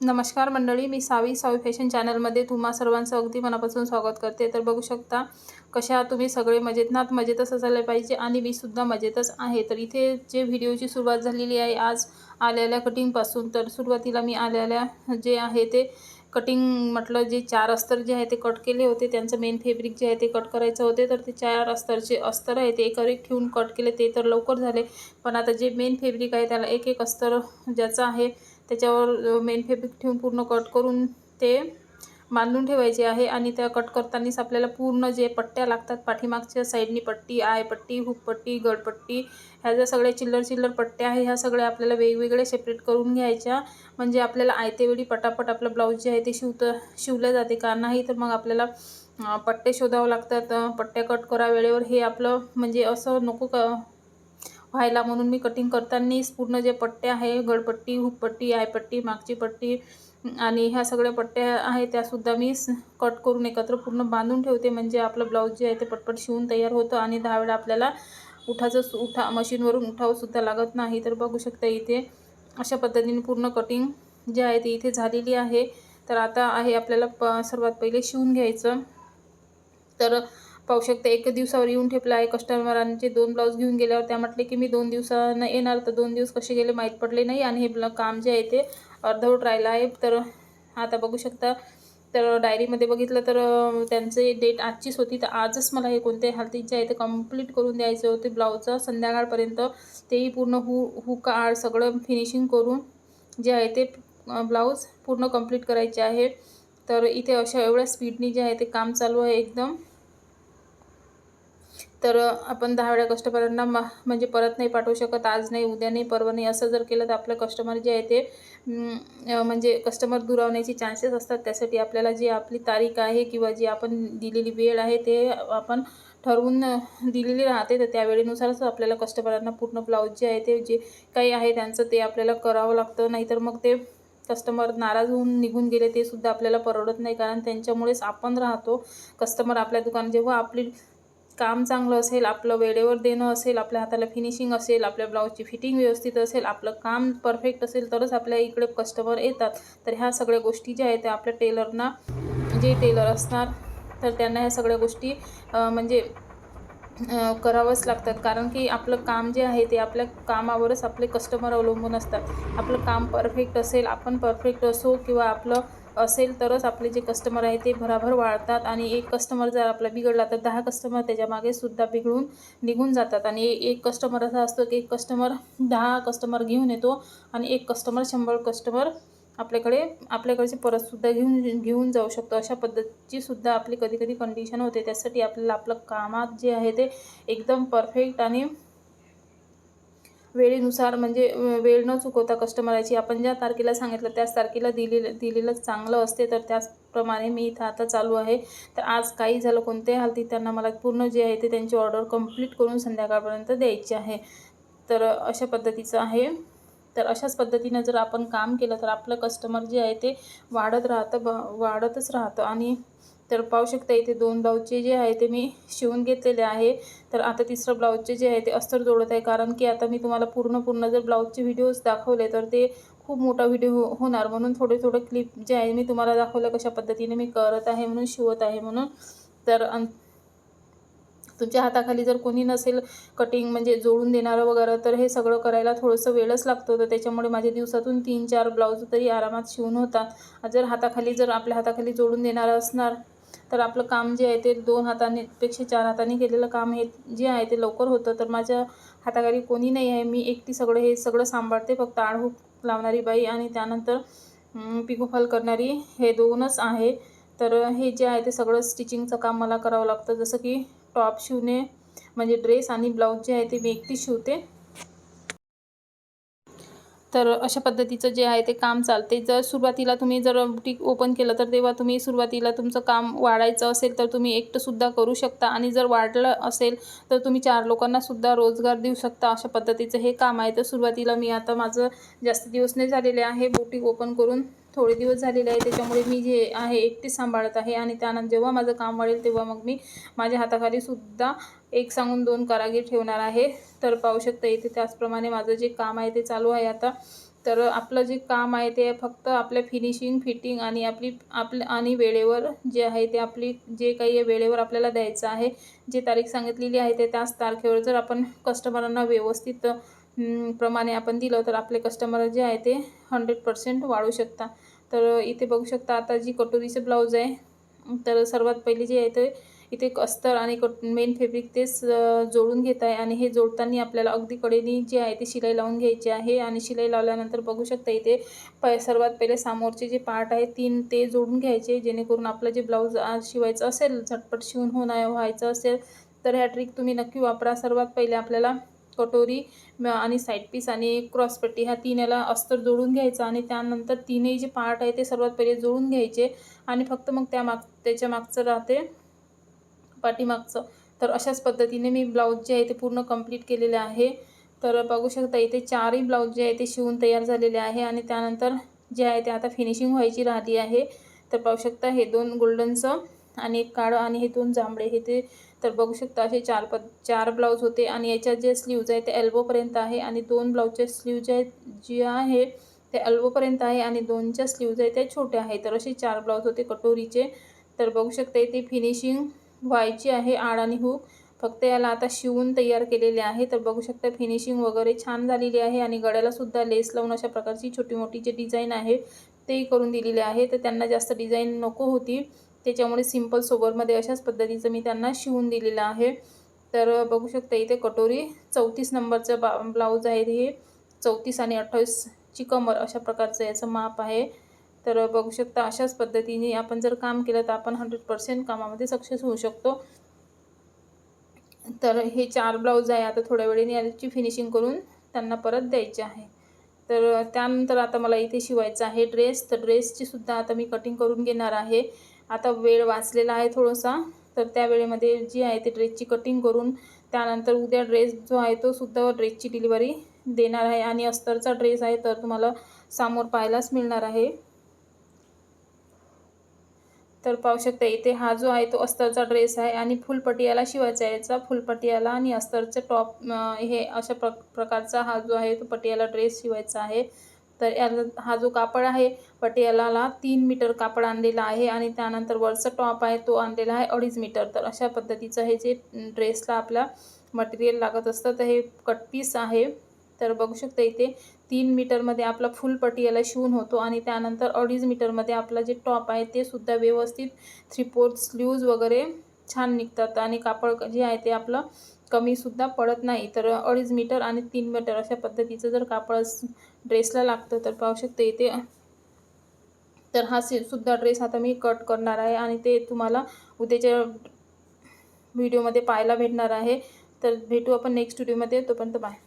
नमस्कार मंडळी मी सावी सावी फॅशन चॅनलमध्ये तुम्हा सर्वांचं अगदी मनापासून स्वागत करते. तर बघू शकता कशा तुम्ही? सगळे मजेत नात मजेतच असायला पाहिजे आणि मी सुद्धा मजेतच आहे. तर इथे जे व्हिडिओची सुरुवात झालेली आहे आज आलेल्या कटिंगपासून तर सुरुवातीला मी आलेल्या जे आहे ते कटिंग म्हटलं जे चार अस्तर जे आहे ते कट केले होते. त्यांचं मेन फॅब्रिक जे आहे ते कट करायचं होते. तर ते चार अस्तरचे अस्तर आहे ते एकावर एक ठेवून कट केले. ते तर लवकर झाले पण आता जे मेन फेब्रिक आहे त्याला एक एक अस्तर ज्याचं आहे त्याच्यावर मेन फेब्रिक ठेवून पूर्ण कट करून ते बांधून ठेवायचे आहे आणि त्या कट करतानाच आपल्याला पूर्ण जे पट्ट्या लागतात पाठीमागच्या साईडनी पट्टी आय पट्टी हुकपट्टी गडपट्टी ह्या ज्या सगळ्या चिल्लर चिल्लर पट्ट्या आहे ह्या सगळ्या आपल्याला वेगवेगळे सेपरेट करून घ्यायच्या. म्हणजे आपल्याला आयतेवेळी पटापट आपलं ब्लाऊज जे आहे ते शिवतं शिवलं जाते. का नाही तर मग आपल्याला पट्टे शोधावं लागतात. पट्ट्या कट करा वेळेवर हे आपलं म्हणजे असं नको का व्हायला म्हणून मी कटिंग करतानाच पूर्ण जे पट्ट्या आहे गळपट्टी हुपपट्टी आयपट्टी मागची पट्टी आणि ह्या सगळ्या पट्ट्या आहेत त्यासुद्धा मी कट करून एकत्र पूर्ण बांधून ठेवते. म्हणजे आपलं ब्लाऊज जे आहे ते पटपट शिवून तयार होतं आणि दहा वेळा आपल्याला उठाचं उठा मशीनवरून उठावंसुद्धा लागत नाही. तर बघू शकता इथे अशा पद्धतीने पूर्ण कटिंग जे आहे ते इथे झालेली आहे. तर आता आहे आपल्याला प सर्वात पहिले शिवून घ्यायचं. तर पाहू शकता एक दिवसावर येऊन ठेपला आहे. कस्टमरांचे दोन ब्लाऊज घेऊन गेल्यावर त्या म्हटले की मी दोन दिवसानं येणार तर दोन दिवस कसे गेले माहीत पडले नाही आणि हे ब्ला काम जे आहे ते अर्धवट राहिलं आहे. तर आता बघू शकता तर डायरीमध्ये बघितलं तर त्यांचे डेट आजचीच होती. तर आजच मला हे कोणत्याही हालतीत जे आहे ते कंप्लीट करून द्यायचे होते. ब्लाऊजचं संध्याकाळपर्यंत तेही पूर्ण हु हुक आड सगळं फिनिशिंग करून जे आहे ते ब्लाऊज पूर्ण कंप्लीट करायचे आहे. तर इथे अशा एवढ्या स्पीडनी जे आहे ते काम चालू आहे एकदम. तर आपण दहा वेळा कस्टमरांना मा म्हणजे परत नाही पाठवू शकत आज नाही उद्या नाही परवा नाही असं जर केलं तर आपलं कस्टमर जे आहे ते म्हणजे कस्टमर दुरावण्याचे चान्सेस असतात. त्यासाठी आपल्याला जी आपली तारीख आहे किंवा जी आपण दिलेली वेळ आहे ते आपण ठरवून दिलेली राहते. तर त्या वेळेनुसारच आपल्याला कस्टमरांना पूर्ण ब्लाऊज जे आहे ते जे काही आहे त्यांचं ते आपल्याला करावं लागतं. नाहीतर मग ते कस्टमर नाराज होऊन निघून गेले ते सुद्धा आपल्याला परवडत नाही. कारण त्यांच्यामुळेच आपण राहतो. कस्टमर आपल्या दुकान जेव्हा आपली काम चांगलं असेल आपलं वेळेवर देणं असेल आपल्या हाताला फिनिशिंग असेल आपल्या ब्लाऊजची फिटिंग व्यवस्थित असेल आपलं काम परफेक्ट असेल तरच आपल्या इकडे कस्टमर येतात. तर ह्या सगळ्या गोष्टी ज्या आहेत त्या आपल्या टेलरना जे टेलर असणार तर त्यांना ह्या सगळ्या गोष्टी म्हणजे करावंच लागतात. कारण की आपलं काम जे आहे ते आपल्या कामावरच आपले कस्टमर अवलंबून असतात. आपलं काम परफेक्ट असेल आपण परफेक्ट असो किंवा आपलं असेल तरच आपले जे कस्टमर आहे ते भराभर वाढतात आणि एक कस्टमर जर आपला बिघडला तर दहा कस्टमर त्याच्यामागे सुद्धा बिघडून निघून जातात. आणि एक कस्टमर असा असतो की एक कस्टमर दहा कस्टमर घेऊन येतो आणि एक कस्टमर शंभर कस्टमर आपल्याकडे आपल्याकडचे परतसुद्धा घेऊन घेऊन जाऊ शकतो. अशा पद्धतीची सुद्धा आपली कधी कधी कंडिशन होते. त्यासाठी आपल्याला आपलं कामात जे आहे ते एकदम परफेक्ट आणि वेळेनुसार म्हणजे वेळ न चुकवता कस्टमराची आपण ज्या तारखेला सांगितलं त्याच तारखेला दिलेलं दिलेलं चांगलं असते. तर त्याचप्रमाणे मी इथं आता चालू आहे. तर आज काही झालं कोणत्याही हालतीत त्यांना मला पूर्ण जे आहे ते त्यांची ऑर्डर कंप्लीट करून संध्याकाळपर्यंत द्यायची आहे. तर अशा पद्धतीचं आहे. तर अशाच पद्धतीनं जर आपण काम केलं तर आपलं कस्टमर जे आहे ते वाढत राहतं ब वाढतच राहतं. आणि तर पाहू शकता इथे दोन ब्लाऊजचे जे आहे ते मी शिवून घेतलेले आहे. तर आता तिसरं ब्लाऊजचे जे आहे ते अस्तर जोडत आहे. कारण की आता मी तुम्हाला पूर्ण पूर्ण जर ब्लाऊजचे व्हिडिओज दाखवले तर ते खूप मोठा व्हिडिओ हो, होणार. म्हणून थोडे थोडे क्लिप जे आहे मी तुम्हाला दाखवलं कशा पद्धतीने मी करत आहे म्हणून शिवत आहे म्हणून. तर तुमच्या हाताखाली जर कोणी नसेल कटिंग म्हणजे जोडून देणारं वगैरे तर हे सगळं करायला थोडंसं वेळच लागतो. तर त्याच्यामुळे माझे दिवसातून तीन चार ब्लाऊज तरी आरामात शिवून होतात. जर हाताखाली जर आपल्या हाताखाली जोडून देणारं असणार तर आपलं काम जे आहे ते दोन हाताने पेक्षा चार हाताने केलेलं काम हे जे आहे ते लवकर होतं. तर माझ्या हाताखाली कोणी नाही आहे. मी एकटी सगळं हे सगळं सांभाळते. फक्त आडहूक लावणारी बाई आणि त्यानंतर पिकोफॉल करणारी हे दोनच आहे. तर हे जे आहे ते सगळं स्टिचिंगचं काम मला करावं लागतं. जसं की टॉप शिवणे म्हणजे ड्रेस आणि ब्लाऊज जे आहे ते मी एकटी शिवते. तर अशा पद्धतीचं जे आहे ते काम चालते. जर सुरुवातीला तुम्ही जर बुटीक ओपन केलं तर तेव्हा तुम्ही सुरुवातीला तुमचं काम वाढायचं असेल तर तुम्ही एकटंसुद्धा करू शकता. आणि जर वाढलं असेल तर तुम्ही चार लोकांनासुद्धा रोजगार देऊ शकता अशा पद्धतीचं हे काम आहे. तर सुरुवातीला मी आता माझं जास्त दिवस नाही झालेले आहे बुटीक ओपन करून. थोडे दिवस झालेले आहे. त्याच्यामुळे मी जे आहे एकटी सांभाळत आहे आणि त्यानंतर जेव्हा माझं काम वाढेल तेव्हा मग मी माझ्या हाताखाली सुद्धा एक सांगून दोन कारागीर ठेवणार आहे. तर पाहू शकता इथे त्याचप्रमाणे माझं जे काम आहे ते चालू आहे आता. तर आपलं जे काम आहे ते फक्त आपल्या फिनिशिंग फिटिंग आणि आपली आपलं आणि वेळेवर जे आहे ते आपली जे काही वेळेवर आपल्याला द्यायचं आहे. जे तारीख सांगितलेली आहे ते त्याच तारखेवर जर आपण कस्टमरांना व्यवस्थित प्रमाणे आपण दिलं तर आपले कस्टमर जे आहे ते हंड्रेड पर्सेंट वाढू शकता. तर इथे बघू शकता आता जी कटोरीचं ब्लाऊज आहे तर सर्वात पहिले जे आहे ते इथे अस्तर आणि कट मेन फेब्रिक तेच जोडून घेत आहे आणि हे जोडताना आपल्याला अगदी कडेनी जे आहे ते शिलाई लावून घ्यायची आहे आणि शिलाई लावल्यानंतर बघू शकता इथे प सर्वात पहिले समोरचे जे पार्ट आहे तीन ते जोडून घ्यायचे जेणेकरून आपलं जे ब्लाऊज शिवायचं असेल झटपट शिवून होणार व्हायचं असेल तर ह्या ट्रिक तुम्ही नक्की वापरा. सर्वात पहिले आपल्याला कटोरी आणि साईड पीस आणि क्रॉसपट्टी ह्या तीन याला अस्तर जोडून घ्यायचं आणि त्यानंतर तीनही जे पार्ट आहे ते सर्वात पहिले जोडून घ्यायचे आणि फक्त मग त्या माग त्याच्या मागचं राहते पाठीमागचं. तर अशाच पद्धतीने मी ब्लाऊज जे आहे ते पूर्ण कंप्लीट केलेले आहे. तर बघू शकता इथे चारही ब्लाऊज जे आहे ते शिवून तयार झालेले आहे आणि त्यानंतर जे आहे ते आता फिनिशिंग व्हायची राहिली आहे. तर पाहू शकता हे दोन गोल्डनचं आणि एक काळं आणि हे दोन जांभळे हे ते तर बघू शकता असे चार प चार ब्लाऊज होते आणि याच्यात जे स्लीव्ज आहे ते एल्बोपर्यंत आहे आणि दोन ब्लाऊजचे स्लीव जे आहेत जे आहे ते एल्बोपर्यंत आहे आणि दोनच्या स्लीव्ज आहे त्या छोट्या आहे तर असे चार ब्लाऊज होते कटोरीचे. तर बघू शकता इथे फिनिशिंग व्हायची आहे आड आणि हुक फक्त याला आता शिवून तयार केलेले आहे. तर बघू शकता फिनिशिंग वगैरे छान झालेली आहे आणि गळ्यालासुद्धा लेस लावून अशा प्रकारची छोटी मोठी जे डिझाईन आहे तेही करून दिलेले आहे. तर त्यांना जास्त डिझाईन नको होती. त्याच्यामुळे सिंपल सोबरमध्ये अशाच पद्धतीचं मी त्यांना शिवून दिलेलं आहे. तर बघू शकता इथे कटोरी चौतीस नंबरचं बा ब्लाऊज आहे हे. चौतीस आणि अठ्ठावीसची कमर अशा प्रकारचं याचं माप आहे. तर बघू शकता अशाच पद्धतीने आपण जर काम केलं तर आपण हंड्रेड पर्सेंट कामामध्ये सक्सेस होऊ शकतो. तर हे चार ब्लाऊज आहे. आता थोड्या वेळेने याची फिनिशिंग करून त्यांना परत द्यायचे आहे. तर त्यानंतर आता मला इथे शिवायचं आहे ड्रेस. तर ड्रेसची सुद्धा आता मी कटिंग करून घेणार आहे. आता वेळ वाचलेला आहे थोडासा. तर त्या वेळेमध्ये जी आहे ती ड्रेसची कटिंग करून त्यानंतर उद्या ड्रेस जो आहे तो सुद्धा ड्रेसची डिलिव्हरी देणार आहे. आणि अस्तरचा ड्रेस आहे तर तुम्हाला समोर पाहायलाच मिळणार आहे. तर पाहू शकता इथे हा जो आहे तो अस्तरचा ड्रेस आहे आणि फुलपटियाला शिवायचा आहे याचा फुलपटियाला आणि अस्तरचं टॉप हे अशा प्र प्रकारचा हा जो आहे तो पटियाला ड्रेस शिवायचा आहे. तर याला हा जो कापड आहे पटियालाला तीन मीटर कापड आणलेला आहे आणि त्यानंतर वरचा टॉप आहे तो आणलेला आहे अडीच मीटर. तर अशा पद्धतीचं हे जे ड्रेसला आपला मटेरियल लागत असतं तर हे कटपीस आहे. तर बघू शकता इथे तीन मीटरमध्ये आपला फुल पटियाला शिवून होतो आणि त्यानंतर अडीच मीटरमध्ये आपला जे टॉप आहे ते सुद्धा व्यवस्थित थ्री फोर्थ स्लीव्ज वगैरे छान निघतात. आणि कापड जे आहे ते आपलं कमीसुद्धा पडत नाही. तर अडीच मीटर आणि तीन मीटर अशा पद्धतीचं जर कापड ड्रेसला लागतं तर पाहू शकते इथे. तर हा सुद्धा ड्रेस आता मी कट करणार आहे आणि ते तुम्हाला उद्याच्या व्हिडिओमध्ये पाहायला भेटणार आहे. तर भेटू आपण नेक्स्ट व्हिडिओमध्ये. तोपर्यंत बाय.